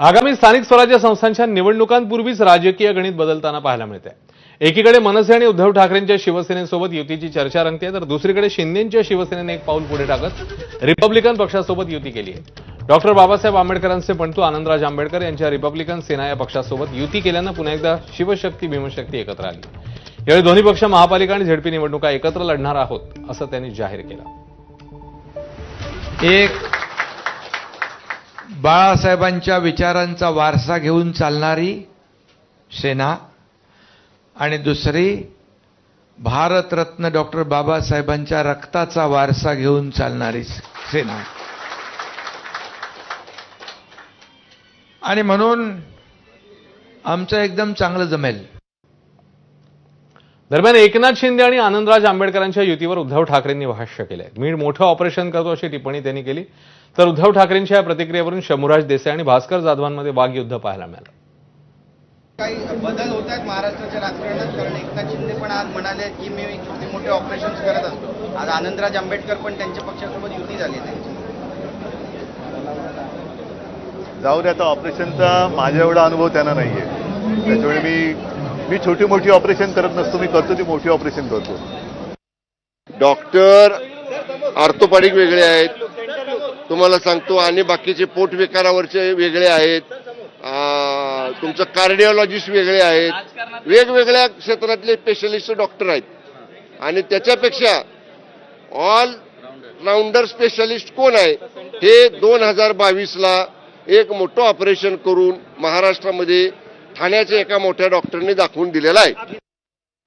आगामी स्थानिक स्वराज्य संस्थांच्या निवडणुकांपूर्वीच राजकीय गणित बदलताना पाहायला मिळते एकीकडे मनसे आणि उद्धव ठाकरेंच्या शिवसेनेसोबत युतीची चर्चा रंगते तर दुसरीकडे शिंदेच्या शिवसेनेने एक पाऊल पुढे टाकत रिपब्लिकन पक्षासोबत युती केली आहे डॉक्टर बाबासाहेब आंबेडकरांचे पणतू आनंदराज आंबेडकर यांच्या रिपब्लिकन सेना या पक्षासोबत युती केल्यानं पुन्हा एकदा शिवशक्ती भीमशक्ती एकत्र आली. यावेळी दोन्ही पक्ष महापालिका आणि झेडपी निवडणुका एकत्र लढणार आहोत असं त्यांनी जाहीर केलं. एक बाळासाहेबांच्या विचारांचा वारसा घेऊन चालणारी सेना आणि दुसरी भारतरत्न डॉक्टर बाबासाहेबांच्या रक्ताचा वारसा घेऊन चालणारी सेना. आणि म्हणून आमचं एकदम चांगलं जमेल. दरम्यान एकनाथ शिंदे आणि आनंदराज आंबेडकरांच्या युतीवर उद्धव ठाकरेंनी भाष्य केलंय. मी मोठं ऑपरेशन करतो अशी टिप्पणी त्यांनी केली. तर उद्धव ठाकरेंच्या या प्रतिक्रियेवरून शंभूराज देसाई आणि भास्कर जाधवांमध्ये वाघयुद्ध पाहायला मिळालं. काही बदल होत आहेत महाराष्ट्राच्या राजकारणात? कारण एकनाथ शिंदे पण आज म्हणाले की मी छोटे मोठे ऑपरेशन करत असतो. आज आनंदराज आंबेडकर पण त्यांच्या पक्षासोबत युती झाली आहे. त्यांची जाऊ दे आता ऑपरेशनचा माझ्या एवढा अनुभव त्यांना नाही आहे त्याच्यामुळे मी मी छोटी मोठी ऑपरेशन करत नसतो मी करतो ती मोठी ऑपरेशन करतो. डॉक्टर ऑर्थोपॅडिक वेगळे आहेत. तुम्हाला सांगतो आणि बाकीचे पोटविकारावरचे वेगळे आहेत. तुमचं कार्डिओलॉजिस्ट वेगळे आहेत. वेगवेगळ्या क्षेत्रातले स्पेशलिस्ट डॉक्टर आहेत. आणि त्याच्यापेक्षा ऑल राऊंडर स्पेशलिस्ट कोण आहे? हे दोन हजार बावीसला एक मोठं ऑपरेशन करून महाराष्ट्रामध्ये ठाण्याच्या एका मोठ्या डॉक्टरने दाखवून दिलेला आहे.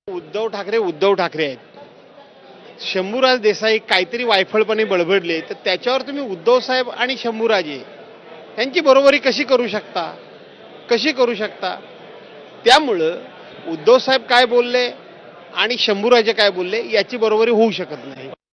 उद्धव ठाकरे उद्धव ठाकरे आहेत. शंभूराज देसाई काहीतरी वायफळपणे बळबडले तर त्याच्यावर तुम्ही उद्धव साहेब आणि शंभूराजे यांची बरोबरी कशी करू शकता? कशी करू शकता? त्यामुळं उद्धव साहेब काय बोलले आणि शंभूराजे काय बोलले याची बरोबरी होऊ शकत नाही.